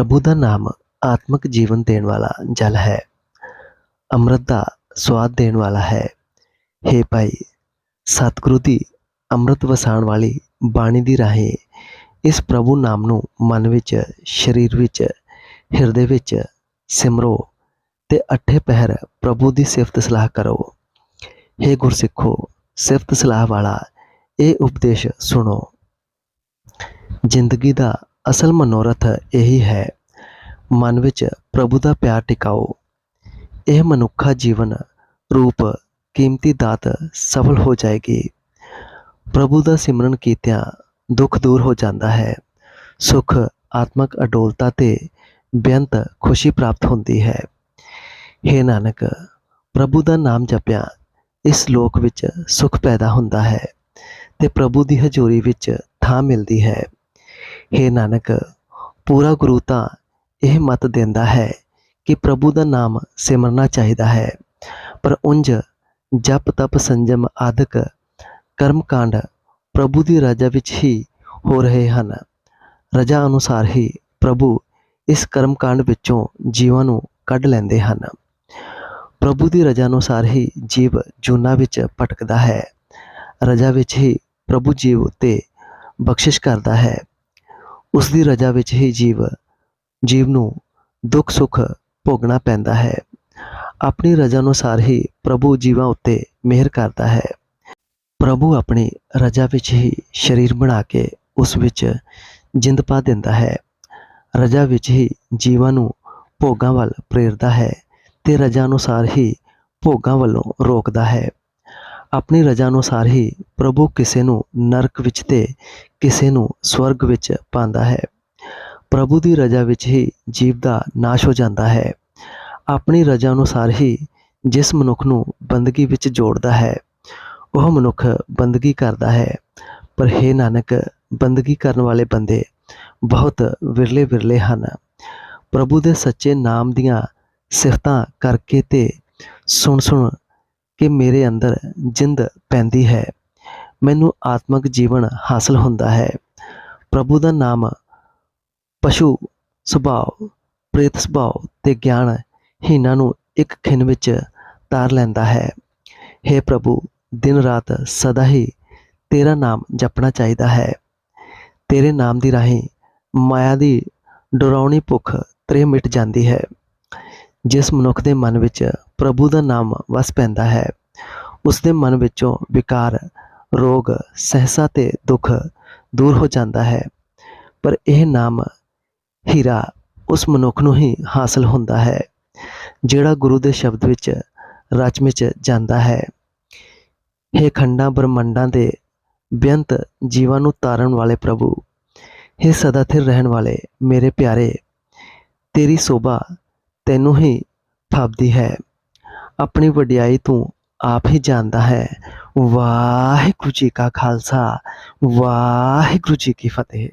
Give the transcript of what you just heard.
ਪ੍ਰਭੂ ਦਾ ਨਾਮ ਆਤਮਿਕ ਜੀਵਨ ਦੇਣ ਵਾਲਾ ਜਲ ਹੈ। ਅੰਮ੍ਰਿਤ ਦਾ ਸਵਾਦ ਦੇਣ ਵਾਲਾ ਹੈ। ਹੇ ਭਾਈ, ਸਤਿਗੁਰੂ ਦੀ ਅੰਮ੍ਰਿਤ ਵਸਾਉਣ ਵਾਲੀ ਬਾਣੀ ਦੀ ਰਾਹੀਂ ਇਸ ਪ੍ਰਭੂ ਨਾਮ ਨੂੰ ਮਨ ਵਿੱਚ, ਸਰੀਰ ਵਿੱਚ, ਹਿਰਦੇ ਵਿੱਚ ਸਿਮਰੋ ਤੇ ਅੱਠੇ ਪਹਿਰ ਪ੍ਰਭੂ ਦੀ ਸਿਫਤ ਸਲਾਹ ਕਰੋ। ਹੇ ਗੁਰਸਿੱਖੋ, ਸਿਫਤ ਸਲਾਹ ਵਾਲਾ ਇਹ ਉਪਦੇਸ਼ ਸੁਣੋ। ਜ਼ਿੰਦਗੀ ਦਾ ਅਸਲ ਮਨੋਰਥ ਇਹੀ ਹੈ, ਮਨ ਵਿੱਚ ਪ੍ਰਭੂ ਦਾ ਪਿਆਰ ਟਿਕਾਓ। ਇਹ ਮਨੁੱਖਾ ਜੀਵਨ ਰੂਪ ਕੀਮਤੀ ਦਾਤ ਸਫਲ ਹੋ ਜਾਏਗੀ। ਪ੍ਰਭੂ ਦਾ ਸਿਮਰਨ ਕੀਤਿਆਂ ਦੁੱਖ ਦੂਰ ਹੋ ਜਾਂਦਾ ਹੈ। ਸੁਖ, ਆਤਮਕ ਅਡੋਲਤਾ ਤੇ ਬੇਅੰਤ ਖੁਸ਼ੀ ਪ੍ਰਾਪਤ ਹੁੰਦੀ ਹੈ। हे ਨਾਨਕ, ਪ੍ਰਭੂ ਦਾ ਨਾਮ ਜਪਿਆ ਇਸ ਲੋਕ ਵਿੱਚ ਸੁਖ ਪੈਦਾ ਹੁੰਦਾ ਹੈ ਤੇ ਪ੍ਰਭੂ ਦੀ ਹਜ਼ੂਰੀ ਵਿੱਚ ਥਾਂ ਮਿਲਦੀ ਹੈ। हे ਨਾਨਕ, ਪੂਰਾ ਗੁਰੂ ਤਾਂ ਇਹ ਮਤ ਦਿੰਦਾ ਹੈ ਕਿ ਪ੍ਰਭੂ ਦਾ ਨਾਮ ਸਿਮਰਨਾ ਚਾਹੀਦਾ ਹੈ। ਪਰ ਉੰਜ ਜਪ, ਤਪ, ਸੰਜਮ ਆਦਿਕ ਕਰਮ ਕਾਂਡ ਪ੍ਰਭੂ ਦੀ ਰਜਾ ਵਿੱਚ ਹੀ ਹੋ ਰਹੇ ਹਨ। ਰਜਾ ਅਨੁਸਾਰ ਹੀ ਪ੍ਰਭੂ ਇਸ ਕਰਮਕਾਂਡ ਵਿੱਚੋਂ ਜੀਵਾਂ ਨੂੰ ਕੱਢ ਲੈਂਦੇ ਹਨ। ਪ੍ਰਭੂ ਦੀ ਰਜਾ ਅਨੁਸਾਰ ਹੀ ਜੀਵ ਜੂਨਾ ਵਿੱਚ ਭਟਕਦਾ ਹੈ। ਰਜਾ ਵਿੱਚ ਹੀ ਪ੍ਰਭੂ ਜੀਵ ਉੱਤੇ ਬਖਸ਼ਿਸ਼ ਕਰਦਾ ਹੈ। ਉਸ ਦੀ ਰਜਾ ਵਿੱਚ ਹੀ ਜੀਵ ਜੀਵ ਨੂੰ ਦੁੱਖ ਸੁੱਖ ਭੋਗਣਾ ਪੈਂਦਾ ਹੈ। ਆਪਣੀ ਰਜਾ ਅਨੁਸਾਰ ਹੀ ਪ੍ਰਭੂ ਜੀਵਾਂ ਉੱਤੇ ਮਿਹਰ ਕਰਦਾ ਹੈ। ਪ੍ਰਭੂ ਆਪਣੀ ਰਜਾ ਵਿੱਚ ਹੀ ਸਰੀਰ ਬਣਾ ਕੇ ਉਸ ਵਿੱਚ ਜਿੰਦ ਪਾ ਦਿੰਦਾ ਹੈ। ਰਜਾ ਵਿੱਚ ਹੀ ਜੀਵਾਂ ਨੂੰ ਭੋਗਾਂ ਵੱਲ ਪ੍ਰੇਰਦਾ ਹੈ ਤੇ ਰਜਾ ਅਨੁਸਾਰ ਹੀ ਭੋਗਾਂ ਵੱਲੋਂ ਰੋਕਦਾ ਹੈ। ਆਪਣੀ ਰਜਾ ਅਨੁਸਾਰ ਹੀ ਪ੍ਰਭੂ ਕਿਸੇ ਨੂੰ ਨਰਕ ਵਿੱਚ ਤੇ ਕਿਸੇ ਨੂੰ ਸਵਰਗ ਵਿੱਚ ਪਾਉਂਦਾ ਹੈ। ਪ੍ਰਭੂ ਦੀ ਰਜਾ ਵਿੱਚ ਹੀ ਜੀਵ ਦਾ ਨਾਸ਼ ਹੋ ਜਾਂਦਾ ਹੈ। ਆਪਣੀ ਰਜਾ ਅਨੁਸਾਰ ਹੀ ਜਿਸ ਮਨੁੱਖ ਨੂੰ ਬੰਦਗੀ ਵਿੱਚ ਜੋੜਦਾ ਹੈ, ਉਹ ਮਨੁੱਖ ਬੰਦਗੀ ਕਰਦਾ ਹੈ। ਪਰ हे ਨਾਨਕ, ਬੰਦਗੀ ਕਰਨ ਵਾਲੇ ਬੰਦੇ ਬਹੁਤ ਵਿਰਲੇ ਵਿਰਲੇ ਹਨ। ਪ੍ਰਭੂ ਦੇ ਸੱਚੇ ਨਾਮ ਦੀਆਂ ਸਿਫਤਾਂ ਕਰਕੇ ਤੇ ਸੁਣ ਸੁਣ ਕਿ ਮੇਰੇ ਅੰਦਰ ਜਿੰਦ ਪੈਂਦੀ ਹੈ। ਮੈਨੂੰ ਆਤਮਿਕ ਜੀਵਨ ਹਾਸਲ ਹੁੰਦਾ ਹੈ। ਪ੍ਰਭੂ ਦਾ ਨਾਮ ਪਸ਼ੂ ਸੁਭਾਅ, ਪ੍ਰੇਤ ਸੁਭਾਅ ਤੇ ਗਿਆਨ ਹੀਨਾਂ ਨੂੰ ਇੱਕ ਖਿੰਨ ਵਿੱਚ ਤਾਰ ਲੈਂਦਾ ਹੈ। हे ਪ੍ਰਭੂ, ਦਿਨ ਰਾਤ ਸਦਾ ਹੀ ਤੇਰਾ ਨਾਮ ਜਪਣਾ ਚਾਹੀਦਾ ਹੈ। ਤੇਰੇ ਨਾਮ ਦੀ ਰਾਹੀਂ ਮਾਇਆ ਦੀ ਡਰਾਉਣੀ ਭੁੱਖ ਤ੍ਰੇ ਮਿਟ ਜਾਂਦੀ ਹੈ। ਜਿਸ ਮਨੁੱਖ ਦੇ ਮਨ ਵਿੱਚ ਪ੍ਰਭੂ ਦਾ ਨਾਮ ਵਸ ਪੈਂਦਾ ਹੈ, ਉਸ ਦੇ ਮਨ ਵਿੱਚੋਂ ਵਿਕਾਰ, ਰੋਗ, ਸਹਿਸਾ ਤੇ ਦੁੱਖ ਦੂਰ ਹੋ ਜਾਂਦਾ ਹੈ। ਪਰ ਇਹ ਨਾਮ ਹੀਰਾ ਉਸ ਮਨੁੱਖ ਨੂੰ ਹੀ ਹਾਸਲ ਹੁੰਦਾ ਹੈ, ਜਿਹੜਾ ਗੁਰੂ ਦੇ ਸ਼ਬਦ ਵਿੱਚ ਰਚ ਵਿੱਚ ਜਾਂਦਾ ਹੈ। ਇਹ ਖੰਡਾਂ ਬ੍ਰਹਮੰਡਾਂ ਦੇ ਬੇਅੰਤ ਜੀਵਾਂ ਨੂੰ ਤਾਰਨ ਵਾਲੇ ਪ੍ਰਭੂ हे ਸਦਾ ਸਥਿਰ ਰਹਿਣ ਵਾਲੇ ਮੇਰੇ ਪਿਆਰੇ, ਤੇਰੀ ਸੋਭਾ ਤੈਨੂੰ ਹੀ ਫਾਬਦੀ ਹੈ। ਆਪਣੀ ਵਡਿਆਈ ਤੂੰ ਆਪ ਹੀ ਜਾਣਦਾ ਹੈ। ਵਾਹਿਗੁਰੂ ਜੀ ਕਾ ਖਾਲਸਾ, ਵਾਹਿਗੁਰੂ ਜੀ ਕੀ ਫਤਿਹ।